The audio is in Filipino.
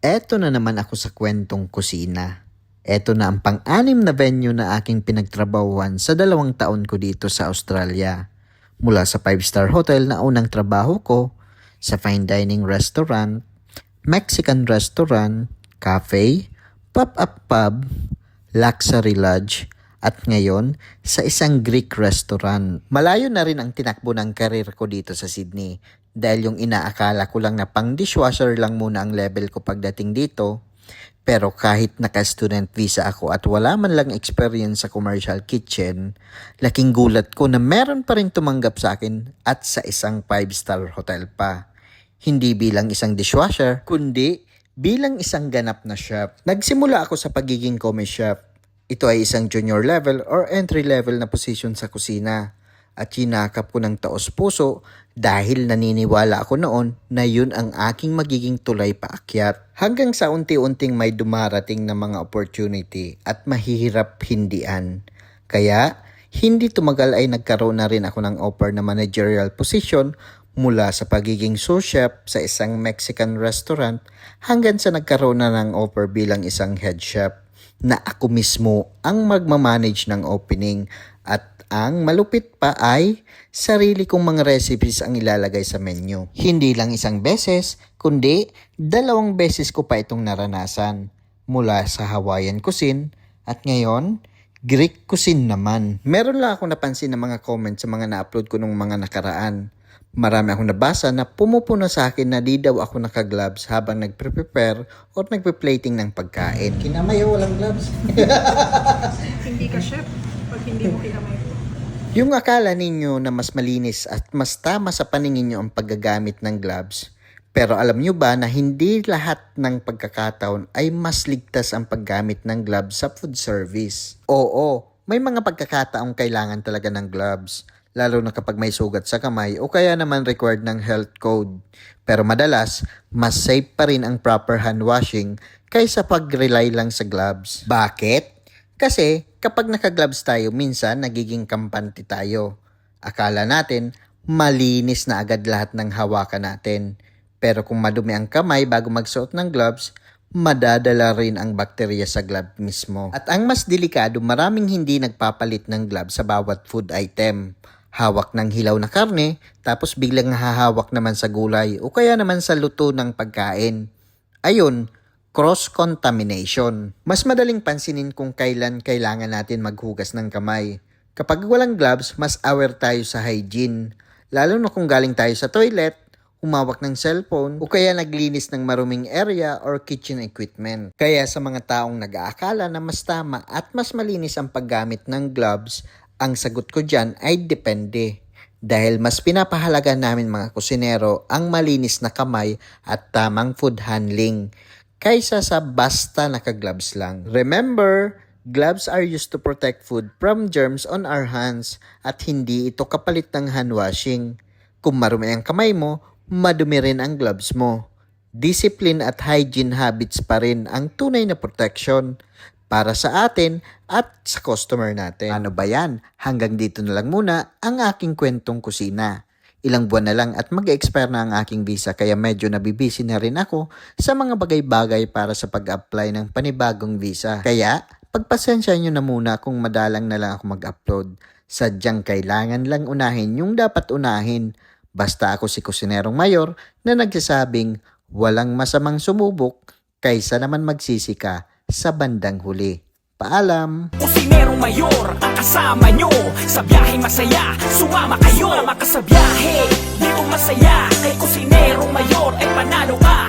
Eto na naman ako sa kwentong kusina. Eto na ang pang-anim na venue na aking pinagtrabahuan sa dalawang taon ko dito sa Australia. Mula sa 5-star hotel na unang trabaho ko, sa fine dining restaurant, Mexican restaurant, cafe, pop-up pub, luxury lodge, at ngayon sa isang Greek restaurant. Malayo na rin ang tinakbo ng karir ko dito sa Sydney dahil yung inaakala ko lang na pang dishwasher lang muna ang level ko pagdating dito. Pero kahit naka-student visa ako at wala man lang experience sa commercial kitchen, laking gulat ko na meron pa rin tumanggap sa akin at sa isang 5-star hotel pa. Hindi bilang isang dishwasher, kundi bilang isang ganap na chef. Nagsimula ako sa pagiging commis chef. Ito ay isang junior level or entry level na position sa kusina. At sinakap ko ng taos puso dahil naniniwala ako noon na yun ang aking magiging tulay paakyat. Hanggang sa unti-unting may dumarating na mga opportunity at mahihirap hindian. Kaya, hindi tumagal ay nagkaroon na rin ako ng offer na managerial position mula sa pagiging sous chef sa isang Mexican restaurant hanggang sa nagkaroon na ng offer bilang isang head chef na ako mismo ang magmamanage ng opening at ang malupit pa ay sarili kong mga recipes ang ilalagay sa menu. Hindi lang isang beses, kundi dalawang beses ko pa itong naranasan mula sa Hawaiian cuisine at ngayon Greek cuisine naman. Meron lang ako napansin ng mga comments sa mga na-upload ko nung mga nakaraan. Marami akong nabasa na pumupuno sa akin na di daw ako naka-gloves habang nagpre-prepare or nagpe-plating ng pagkain. Kinamayo walang gloves. Hindi ka chef pag hindi mo kinamay. Yung akala ninyo na mas malinis at mas tama sa paningin nyo ang paggagamit ng gloves, pero alam nyo ba na hindi lahat ng pagkakataon ay mas ligtas ang paggamit ng gloves sa food service? Oo, may mga pagkakataong kailangan talaga ng gloves, lalo na kapag may sugat sa kamay o kaya naman required ng health code. Pero madalas, mas safe pa rin ang proper hand washing kaysa pag-rely lang sa gloves. Bakit? Kasi kapag naka-gloves tayo, minsan nagiging kampante tayo. Akala natin, malinis na agad lahat ng hawakan natin. Pero kung madumi ang kamay bago magsuot ng gloves, madadala rin ang bakterya sa glove mismo. At ang mas delikado, maraming hindi nagpapalit ng gloves sa bawat food item. Hawak ng hilaw na karne, tapos biglang hahawak naman sa gulay o kaya naman sa luto ng pagkain. Ayun, cross-contamination. Mas madaling pansinin kung kailan kailangan natin maghugas ng kamay. Kapag walang gloves, mas aware tayo sa hygiene. Lalo na kung galing tayo sa toilet, humawak ng cellphone, o kaya naglinis ng maruming area or kitchen equipment. Kaya sa mga taong nag-aakala na mas tama at mas malinis ang paggamit ng gloves, ang sagot ko dyan ay depende. Dahil mas pinapahalaga namin mga kusinero ang malinis na kamay at tamang food handling kaysa sa basta naka-gloves lang. Remember, gloves are used to protect food from germs on our hands at hindi ito kapalit ng hand washing. Kung marumi ang kamay mo, madumi rin ang gloves mo. Discipline at hygiene habits pa rin ang tunay na protection para sa atin at sa customer natin. Ano ba yan? Hanggang dito na lang muna ang aking kwentong kusina. Ilang buwan na lang at mag-expire na ang aking visa kaya medyo nabibisi na rin ako sa mga bagay-bagay para sa pag-apply ng panibagong visa. Kaya, pagpasensya nyo na muna kung madalang na lang ako mag-upload. Sadyang kailangan lang unahin yung dapat unahin. Basta ako si Kusinerong Mayor na nagsasabing walang masamang sumubok kaysa naman magsisi ka sa bandang huli. Paalam! Kusinerong mayor ang kasama nyo Sa biyahe masaya, sumama kayo Sumama ka sa biyahe, di masaya Kay kusinerong mayor ay panalo ka